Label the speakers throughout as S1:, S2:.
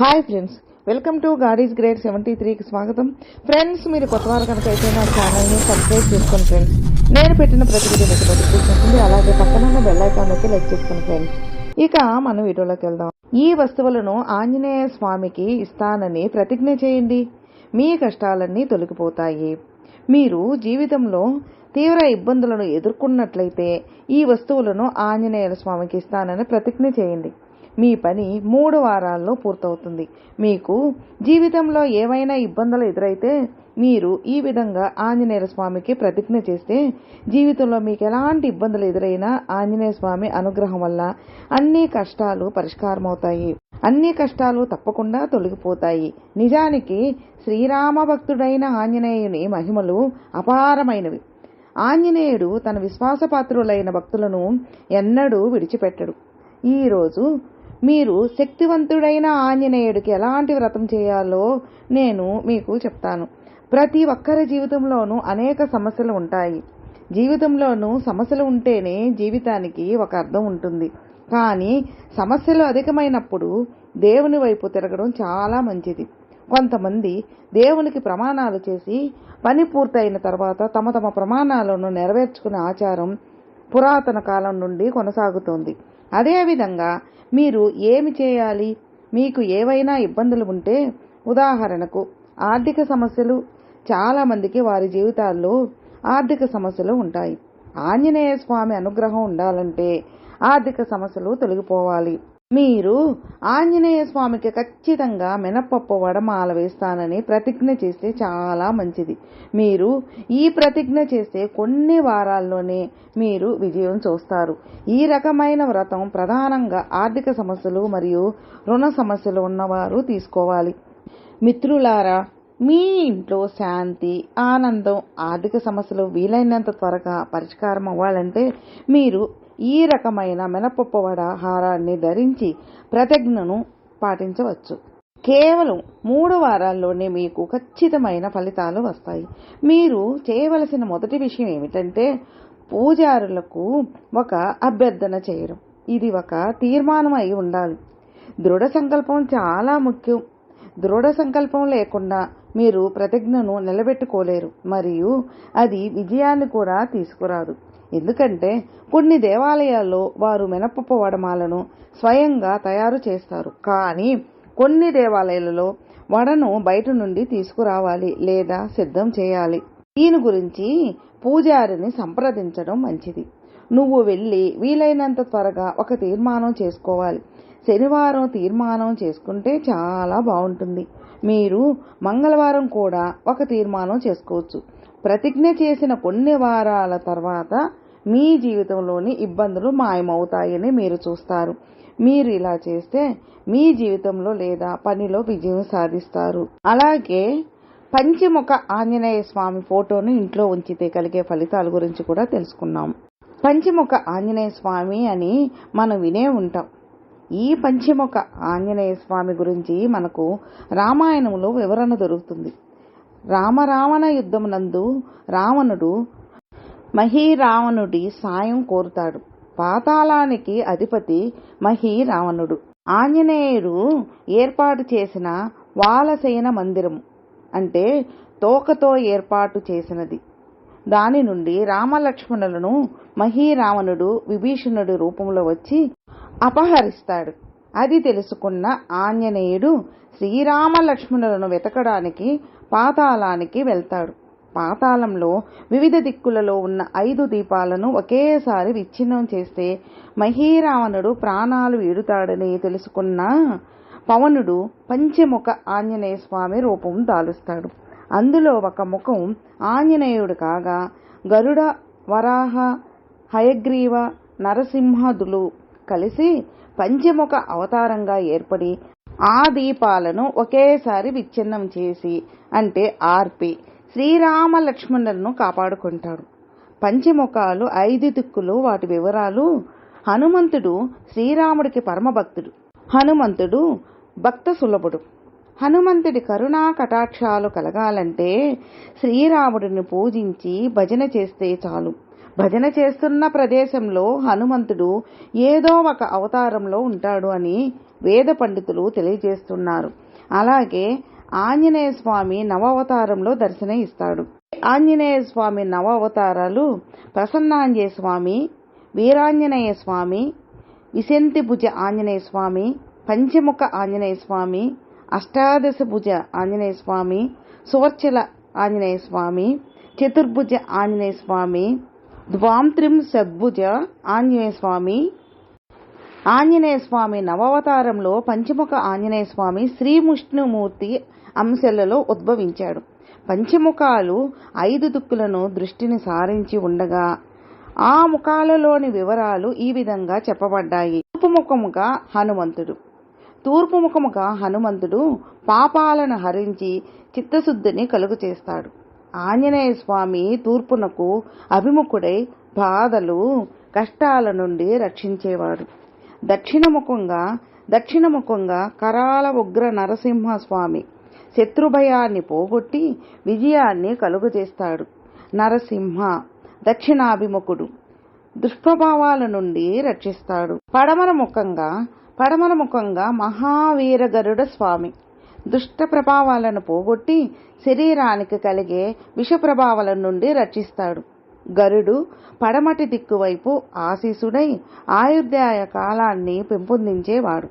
S1: Hi friends welcome to గాడీస్ grade seventy త్రీకి స్వాగతం. ఫ్రెండ్స్ మీరు కొత్త వారు కనుక అయితే నా ఛానల్ని సబ్స్క్రైబ్ చేసుకోండి ఫ్రెండ్స్ నేను పెట్టిన ప్రతి వీడియో మీకు నోటిఫికేషన్ అలాగే పక్కన ఉన్న బెల్ ఐకాన్ నొక్కి లైక్ చేసుకోండి ఫ్రెండ్స్ ఇక మనం వీడియోలోకి వెళ్దాం. ఈ వస్తువులను ఆంజనేయ స్వామికి ఇస్తానని ప్రతిజ్ఞ చేయండి. మీ కష్టాలన్నీ తొలగిపోతాయి. మీరు జీవితంలో తీవ్ర ఇబ్బందులను ఎదుర్కొన్నట్లయితే ఈ వస్తువులను ఆంజనేయుల స్వామికి ఇస్తానని ప్రతిజ్ఞ చేయండి. మీ పని మూడు వారాల్లో పూర్తవుతుంది. మీకు జీవితంలో ఏవైనా ఇబ్బందులు ఎదురైతే మీరు ఈ విధంగా ఆంజనేయ స్వామికి ప్రతిజ్ఞ చేస్తే జీవితంలో మీకు ఎలాంటి ఇబ్బందులు ఎదురైనా ఆంజనేయ స్వామి అనుగ్రహం వల్ల అన్ని కష్టాలు పరిష్కారమవుతాయి. అన్ని కష్టాలు తప్పకుండా తొలగిపోతాయి. నిజానికి శ్రీరామ భక్తుడైన ఆంజనేయుని మహిమలు అపారమైనవి. ఆంజనేయుడు తన విశ్వాసపాత్రులైన భక్తులను ఎన్నడూ విడిచిపెట్టడు. ఈరోజు మీరు శక్తివంతుడైన ఆంజనేయుడికి ఎలాంటి వ్రతం చేయాలో నేను మీకు చెప్తాను. ప్రతి ఒక్కరి జీవితంలోనూ అనేక సమస్యలు ఉంటాయి. జీవితంలోనూ సమస్యలు ఉంటేనే జీవితానికి ఒక అర్థం ఉంటుంది. కానీ సమస్యలు అధికమైనప్పుడు దేవుని వైపు తిరగడం చాలా మంచిది. కొంతమంది దేవునికి ప్రమాణాలు చేసి పని పూర్తయిన తర్వాత తమ తమ ప్రమాణాలను నెరవేర్చుకునే ఆచారం పురాతన కాలం నుండి కొనసాగుతోంది. అదేవిధంగా మీరు ఏమి చేయాలి? మీకు ఏవైనా ఇబ్బందులు ఉంటే ఉదాహరణకు ఆర్థిక సమస్యలు. చాలామందికి వారి జీవితాల్లో ఆర్థిక సమస్యలు ఉంటాయి. ఆంజనేయ స్వామి అనుగ్రహం ఉండాలంటే ఆర్థిక సమస్యలు తొలగిపోవాలి. మీరు ఆంజనేయ స్వామికి ఖచ్చితంగా మినపప్పు వడమాల వేస్తానని ప్రతిజ్ఞ చేస్తే చాలా మంచిది. మీరు ఈ ప్రతిజ్ఞ చేస్తే కొన్ని వారాల్లోనే మీరు విజయం చూస్తారు. ఈ రకమైన వ్రతం ప్రధానంగా ఆర్థిక సమస్యలు మరియు రుణ సమస్యలు ఉన్నవారు తీసుకోవాలి. మిత్రులారా మీ ఇంట్లో శాంతి ఆనందం ఆర్థిక సమస్యలు వీలైనంత త్వరగా పరిష్కారం అవ్వాలంటే మీరు ఈ రకమైన మినపప్పు హారాన్ని ధరించి ప్రతిజ్ఞను పాటించవచ్చు. కేవలం మూడు వారాల్లోనే మీకు ఖచ్చితమైన ఫలితాలు వస్తాయి. మీరు చేయవలసిన మొదటి విషయం ఏమిటంటే పూజారులకు ఒక అభ్యర్థన చేయడం. ఇది ఒక తీర్మానం అయి ఉండాలి. దృఢ సంకల్పం చాలా ముఖ్యం. దృఢ సంకల్పం లేకుండా మీరు ప్రతిజ్ఞను నిలబెట్టుకోలేరు. మరియు అది విజయాన్ని కూడా తీసుకురాదు. ఎందుకంటే కొన్ని దేవాలయాల్లో వారు మినపప్పు వడమాలను స్వయంగా తయారు చేస్తారు. కానీ కొన్ని దేవాలయాలలో వడను బయట నుండి తీసుకురావాలి లేదా సిద్ధం చేయాలి. దీని గురించి పూజారిని సంప్రదించడం మంచిది. నువ్వు వెళ్ళి వీలైనంత త్వరగా ఒక తీర్మానం చేసుకోవాలి. శనివారం తీర్మానం చేసుకుంటే చాలా బాగుంటుంది. మీరు మంగళవారం కూడా ఒక తీర్మానం చేసుకోవచ్చు. ప్రతిజ్ఞ చేసిన కొన్ని వారాల తర్వాత మీ జీవితంలోని ఇబ్బందులు మాయమవుతాయని మీరు చూస్తారు. మీరు ఇలా చేస్తే మీ జీవితంలో లేదా పనిలో విజయం సాధిస్తారు. అలాగే పంచముఖ ఆంజనేయ స్వామి ఫోటోను ఇంట్లో ఉంచితే కలిగే ఫలితాల గురించి కూడా తెలుసుకున్నాం. పంచముఖ ఆంజనేయ స్వామి అని మనం వినే ఉంటాం. ఈ పంచముఖ ఆంజనేయ స్వామి గురించి మనకు రామాయణంలో వివరణ దొరుకుతుంది. రామరావణ యుద్ధమునందు రావణుడు మహీరావణుడి సాయం కోరుతాడు. పాతాళానికి అధిపతి మహీరావణుడు. ఆంజనేయుడు ఏర్పాటు చేసిన వాలసేన మందిరం అంటే తోకతో ఏర్పాటు చేసినది. దాని నుండి రామలక్ష్మణులను మహీరావణుడు విభీషణుడి రూపంలో వచ్చి అపహరిస్తాడు. అది తెలుసుకున్న ఆంజనేయుడు శ్రీరామ లక్ష్మణులను వెతకడానికి పాతాళానికి వెళ్తాడు. పాతాళంలో వివిధ దిక్కులలో ఉన్న ఐదు దీపాలను ఒకేసారి విచ్ఛిన్నం చేస్తే మహీరావణుడు ప్రాణాలు వీడుతాడని తెలుసుకున్న పవనుడు పంచముఖ ఆంజనేయ స్వామి రూపం దాలుస్తాడు. అందులో ఒక ముఖం ఆంజనేయుడు కాగా గరుడ వరాహ హయగ్రీవ నరసింహదులు కలిసి పంచముఖ అవతారంగా ఏర్పడి ఆ దీపాలను ఒకేసారి విచ్ఛిన్నం చేసి అంటే ఆర్పి శ్రీరామ లక్ష్మణులను కాపాడుకుంటాడు. పంచముఖాలు ఐదు దిక్కులు వాటి వివరాలు హనుమంతుడు శ్రీరాముడికి పరమభక్తుడు. హనుమంతుడు భక్త సులభుడు. హనుమంతుడి కరుణా కటాక్షాలు కలగాలంటే శ్రీరాముడిని పూజించి భజన చేస్తే చాలు. భజన చేస్తున్న ప్రదేశంలో హనుమంతుడు ఏదో ఒక అవతారంలో ఉంటాడు అని వేద పండితులు తెలియజేస్తున్నారు. అలాగే ఆంజనేయ స్వామి నవ అవతారంలో దర్శన ఇస్తాడు ఆంజనేయ స్వామి నవ అవతారాలు ప్రసన్నాంజనేయ స్వామి వీరాంజనేయ స్వామి విశంతి భుజ ఆంజనేయ స్వామి పంచముఖ ఆంజనేయ స్వామి అష్టాదశ భుజ ఆంజనేయ స్వామి సువర్చల ఆంజనేయ స్వామి చతుర్భుజ ఆంజనేయ స్వామి ద్వాంత్రిం సద్భుజ ఆంజనేయ స్వామి ఆంజనేయ స్వామి నవవతారంలో పంచముఖ ఆంజనేయ స్వామి శ్రీముష్ణుమూర్తి అంశలలో ఉద్భవించాడు పంచముఖాలు ఐదు దుక్కులను దృష్టిని సారించి ఉండగా ఆ ముఖాలలోని వివరాలు ఈ విధంగా చెప్పబడ్డాయి. తూర్పుముఖముగా హనుమంతుడు. తూర్పుముఖముగా హనుమంతుడు పాపాలను హరించి చిత్తశుద్ధిని కలుగు చేస్తాడు ఆంజనేయ స్వామి తూర్పునకు అభిముఖుడై బాధలు కష్టాల నుండి రక్షించేవాడు. దక్షిణముఖంగా దక్షిణముఖంగా కరాల ఉగ్ర నరసింహస్వామి శత్రుభయాన్ని పోగొట్టి విజయాన్ని కలుగజేస్తాడు. నరసింహ దక్షిణాభిముఖుడు దుష్ప్రభావాల నుండి రక్షిస్తాడు. పడమర ముఖంగా పడమర ముఖంగా మహావీరగరుడ స్వామి దుష్ట ప్రభావాలను పోగొట్టి శరీరానికి కలిగే విష ప్రభావాల నుండి రక్షిస్తాడు. గరుడు పడమటి దిక్కువైపు ఆశీసుడై ఆయుర్దాయ కాలాన్ని పెంపొందించేవాడు.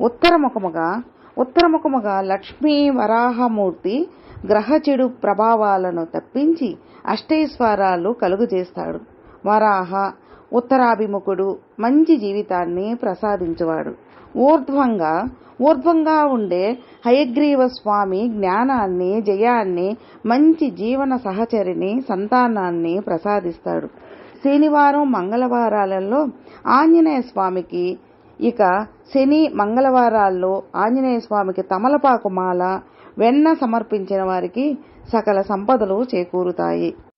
S1: ఉత్తరముఖముగా ఉత్తరముఖముగా లక్ష్మీ వరాహమూర్తి గ్రహ చెడు ప్రభావాలను తప్పించి అష్టైశ్వరాలు కలుగజేస్తాడు. వరాహ ఉత్తరాభిముఖుడు మంచి జీవితాన్ని ప్రసాదించేవాడు. ఊర్ధ్వంగా ఊర్ధ్వంగా ఉండే హయగ్రీవ స్వామి జ్ఞానాన్ని జయాన్ని మంచి జీవన సహచరిని సంతానాన్ని ప్రసాదిస్తాడు. శనివారం మంగళవారాలలో ఆంజనేయ స్వామికి ఇక శని మంగళవారాల్లో ఆంజనేయ స్వామికి తమలపాకు మాల వెన్న సమర్పించిన వారికి సకల సంపదలు చేకూరుతాయి.